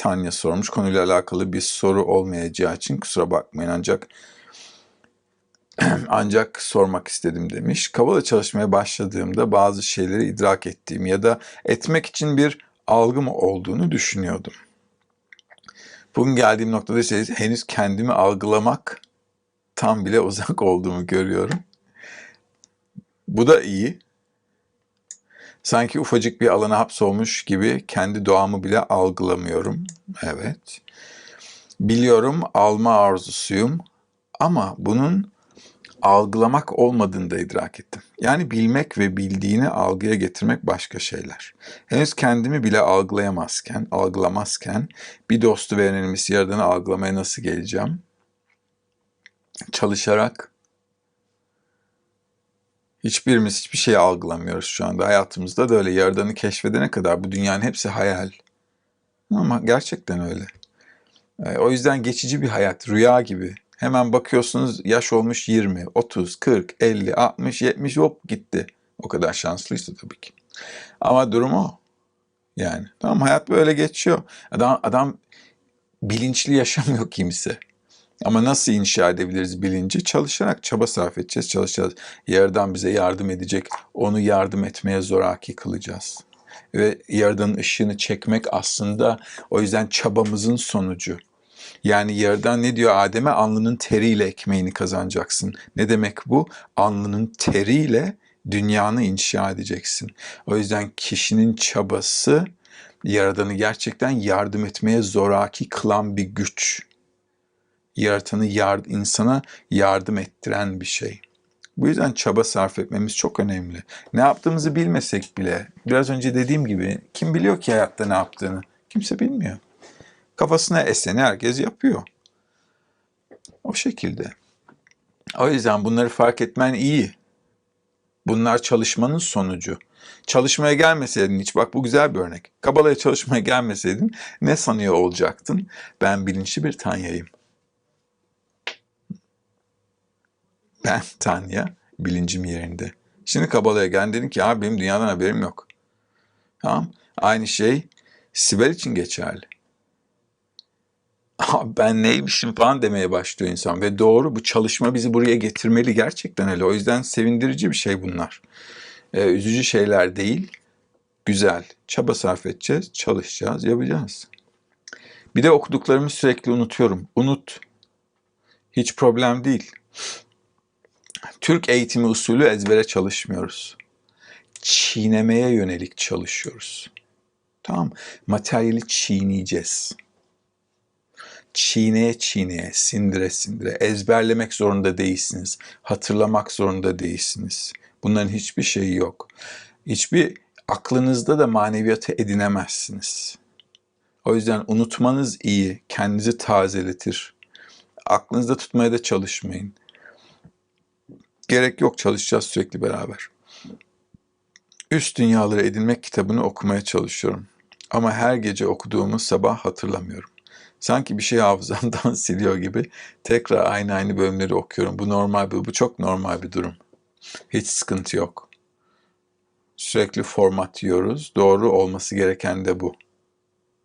Tanya sormuş. Konuyla alakalı bir soru olmayacağı için kusura bakmayın ancak ancak sormak istedim demiş. Kabala çalışmaya başladığımda bazı şeyleri idrak ettiğim ya da etmek için bir algım olduğunu düşünüyordum. Bugün geldiğim noktada ise henüz kendimi algılamak tam bile uzak olduğumu görüyorum. Bu da iyi. Sanki ufacık bir alana hapsolmuş gibi kendi doğamı bile algılamıyorum. Evet. Biliyorum alma arzusuyum ama bunun algılamak olmadığını da idrak ettim. Yani bilmek ve bildiğini algıya getirmek başka şeyler. Henüz kendimi bile algılayamazken, algılamazken bir dostu ve yaradanı algılamaya nasıl geleceğim? Çalışarak hiçbirimiz hiçbir şeyi algılamıyoruz şu anda. Hayatımızda da öyle. Yaradanı keşfedene kadar bu dünyanın hepsi hayal. Ama gerçekten öyle. E, O yüzden geçici bir hayat, rüya gibi. Hemen bakıyorsunuz yaş olmuş 20, 30, 40, 50, 60, 70 hop gitti. O kadar şanslıysa tabii ki. Ama durum o. Yani tamam hayat böyle geçiyor. Adam, adam bilinçli yaşamıyor kimse. Ama nasıl inşa edebiliriz bilinci? Çalışarak çaba sarf edeceğiz, çalışacağız. Yerden bize yardım edecek, onu yardım etmeye zoraki kılacağız. Ve Yaradan'ın ışığını çekmek aslında o yüzden çabamızın sonucu. Yani yerden ne diyor Adem'e? Alnının teriyle ekmeğini kazanacaksın. Ne demek bu? Alnının teriyle dünyanı inşa edeceksin. O yüzden kişinin çabası Yaradan'ı gerçekten yardım etmeye zoraki kılan bir güç. Yaratanı yard insana yardım ettiren bir şey. Bu yüzden çaba sarf etmemiz çok önemli. Ne yaptığımızı bilmesek bile, biraz önce dediğim gibi kim biliyor ki hayatta ne yaptığını? Kimse bilmiyor. Kafasına eseni herkes yapıyor. O şekilde. O yüzden bunları fark etmen iyi. Bunlar çalışmanın sonucu. Çalışmaya gelmeseydin hiç, bak bu güzel bir örnek. Kabala'ya çalışmaya gelmeseydin ne sanıyor olacaktın? Ben bilinçli bir Tanya'yım. Ben Tanya, bilincim yerinde. Şimdi Kabala'ya gel dedin ki abi benim dünyadan haberim yok. Tamam. Aynı şey Sibel için geçerli. Abi ben neymişim falan demeye başlıyor insan. Ve doğru bu çalışma bizi buraya getirmeli gerçekten öyle. O yüzden sevindirici bir şey bunlar. Ee, üzücü şeyler değil. Güzel. Çaba sarf edeceğiz, çalışacağız, yapacağız. Bir de okuduklarımı sürekli unutuyorum. Unut. Hiç problem değil. Türk eğitimi usulü ezbere çalışmıyoruz. Çiğnemeye yönelik çalışıyoruz. Tamam. Materyali çiğneyeceğiz. Çiğneye çiğneye, sindire sindire. Ezberlemek zorunda değilsiniz. Hatırlamak zorunda değilsiniz. Bunların hiçbir şeyi yok. Hiçbir aklınızda da maneviyatı edinemezsiniz. O yüzden unutmanız iyi, kendinizi tazeletir. Aklınızda tutmaya da çalışmayın. Gerek yok çalışacağız sürekli beraber. Üst Dünyaları Edinmek kitabını okumaya çalışıyorum. Ama her gece okuduğumu sabah hatırlamıyorum. Sanki bir şey hafızamdan siliyor gibi tekrar aynı aynı bölümleri okuyorum. Bu normal bir, bu çok normal bir durum. Hiç sıkıntı yok. Sürekli format yiyoruz. Doğru olması gereken de bu.